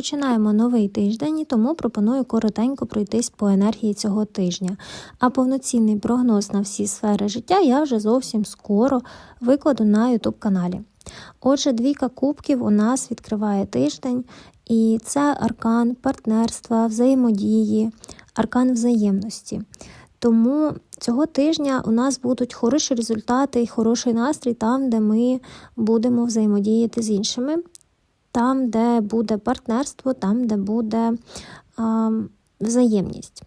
Розпочинаємо новий тиждень, і тому пропоную коротенько пройтись по енергії цього тижня. А повноцінний прогноз на всі сфери життя я вже зовсім скоро викладу на YouTube каналі. Отже, двійка кубків у нас відкриває тиждень, і це аркан партнерства, взаємодії, аркан взаємності. Тому цього тижня у нас будуть хороші результати і хороший настрій там, де ми будемо взаємодіяти з іншими, там, де буде партнерство, там, де буде а, взаємність.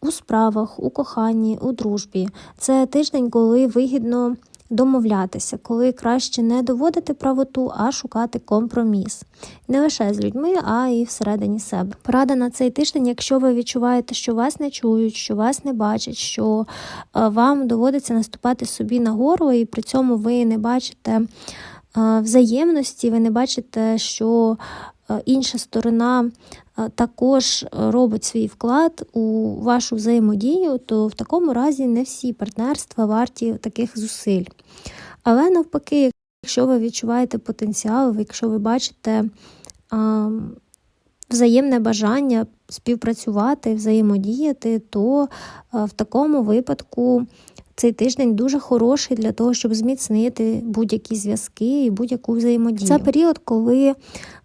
У справах, у коханні, у дружбі. Це тиждень, коли вигідно домовлятися, коли краще не доводити правоту, а шукати компроміс. Не лише з людьми, а і всередині себе. Порада на цей тиждень, якщо ви відчуваєте, що вас не чують, що вас не бачать, що е, вам доводиться наступати собі на горло, і при цьому ви не бачите взаємності, ви не бачите, що інша сторона також робить свій вклад у вашу взаємодію, то в такому разі не всі партнерства варті таких зусиль. Але навпаки, якщо ви відчуваєте потенціал, якщо ви бачите взаємне бажання співпрацювати, взаємодіяти, то в такому випадку цей тиждень дуже хороший для того, щоб зміцнити будь-які зв'язки і будь-яку взаємодію. Це період, коли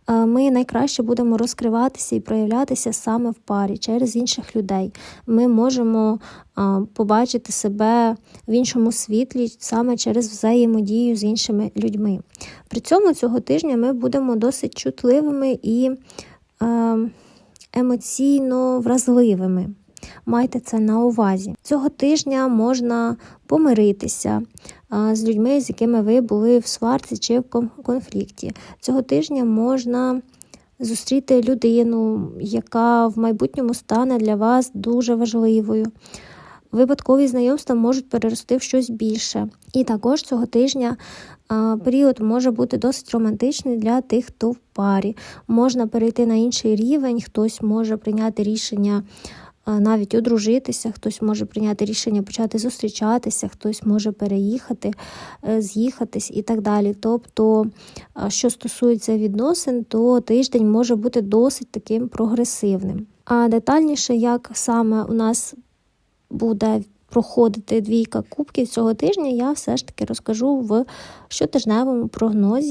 ми найкраще будемо розкриватися і проявлятися саме в парі через інших людей. Ми можемо побачити себе в іншому світлі саме через взаємодію з іншими людьми. При цьому цього тижня ми будемо досить чутливими і емоційно вразливими. Майте це на увазі. Цього тижня можна помиритися з людьми, з якими ви були в сварці чи в конфлікті. Цього тижня можна зустріти людину, яка в майбутньому стане для вас дуже важливою. Випадкові знайомства можуть перерости в щось більше. І також цього тижня період може бути досить романтичний для тих, хто в парі. Можна перейти на інший рівень, хтось може прийняти рішення навіть одружитися, хтось може прийняти рішення почати зустрічатися, хтось може переїхати, е, з'їхатись і так далі. Тобто, що стосується відносин, то тиждень може бути досить таким прогресивним. А детальніше, як саме у нас буде проходити двійка кубків цього тижня, я все ж таки розкажу в щотижневому прогнозі.